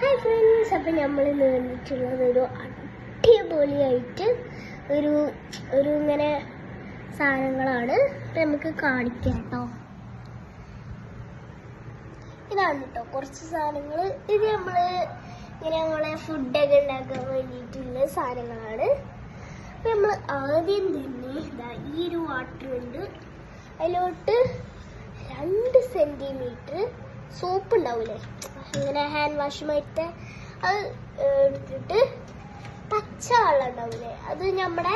Hi friends അപ്പം നമ്മൾ ഇന്ന് വന്നിട്ടുള്ളത് ഒരു അടിപൊളിയായിട്ട് ഒരു ഒരു ഇങ്ങനെ സാധനങ്ങളാണ്. നമുക്ക് കാണിക്കാം കേട്ടോ. ഇതാണ് കേട്ടോ കുറച്ച് സാധനങ്ങൾ ഇത് നമ്മൾ ഇങ്ങനെ നമ്മളെ ഫുഡൊക്കെ ഉണ്ടാക്കാൻ വേണ്ടിയിട്ടുള്ള സാധനങ്ങളാണ്. അപ്പം നമ്മൾ ആദ്യം തന്നെ ഇതാ ഈ ഒരു വാട്ടർ ഉണ്ട്. അതിലോട്ട് രണ്ട് സെന്റിമീറ്റർ സോപ്പ് ഉണ്ടാവില്ലേ ഇങ്ങനെ ഹാൻഡ് വാഷുമായിട്ട് അത് എടുത്തിട്ട് പച്ച വെള്ളം ഉണ്ടാവില്ലേ? അത് നമ്മുടെ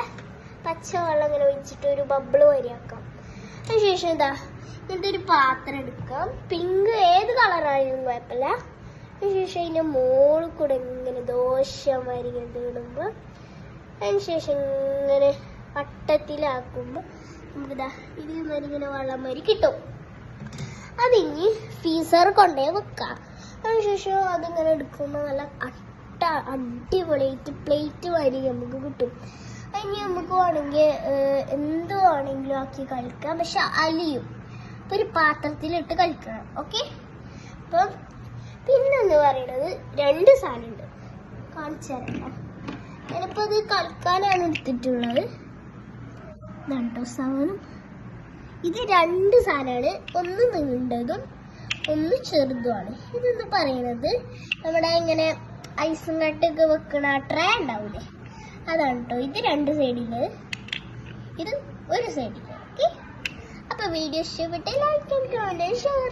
പച്ച വെള്ളം ഇങ്ങനെ ഒഴിച്ചിട്ട് ഒരു ബബിൾ വരിയാക്കാം അതിനുശേഷം എന്താ ഇങ്ങനത്തെ ഒരു പാത്രം എടുക്കാം. പിങ്ക് ഏത് കളറായാലും കുഴപ്പമില്ല. അതിനുശേഷം അതിന്റെ മുകളിൽ കൂടെ ഇങ്ങനെ ദോശ മാതിരി ഇങ്ങനെ ഇടുമ്പോൾ അതിനുശേഷം ഇങ്ങനെ വട്ടത്തിലാക്കുമ്പോൾ നമുക്കിതാ ഇതിൽ നിന്ന് ഇങ്ങനെ വെള്ളം മാതിരി കിട്ടും. അതിനി ഫീസർ കൊണ്ടേ വെക്കാം. അതിനുശേഷം അതിങ്ങനെ എടുക്കുമ്പോൾ നല്ല അട്ട അടിപൊളിയായിട്ട് പ്ലേറ്റ് വാരി നമുക്ക് കിട്ടും. അതിന് നമുക്ക് വേണമെങ്കിൽ എന്ത് വേണമെങ്കിലും ആക്കി കഴിക്കാം. പക്ഷെ അലിയും. അപ്പൊ ഒരു പാത്രത്തിലിട്ട് കഴിക്കണം. ഓക്കെ അപ്പം പിന്നെന്ന് പറയുന്നത് രണ്ട് സാധനമുണ്ട്. കാണിച്ചു ഞാനിപ്പോൾ അത് കളിക്കാനാണ് എടുത്തിട്ടുള്ളത്. കേട്ടോ സാധനം. ഇത് രണ്ട് സാധനമാണ്. ഒന്ന് നീണ്ടതും ഒന്ന് ചെറുതുമാണ് ഇതെന്ന് പറയുന്നത് നമ്മുടെ ഇങ്ങനെ ഐസും കട്ടൊക്കെ വെക്കണ ട്രേ ഉണ്ടാവൂലേ? അതാണ് കേട്ടോ ഇത് രണ്ട് സൈഡിൽ ഇത് ഒരു സൈഡിൽ ഓക്കെ അപ്പോൾ വീഡിയോ ഇഷ്ടപ്പെട്ട് ലൈക്ക് ആൻഡ് കമന്റ് ഷെയർ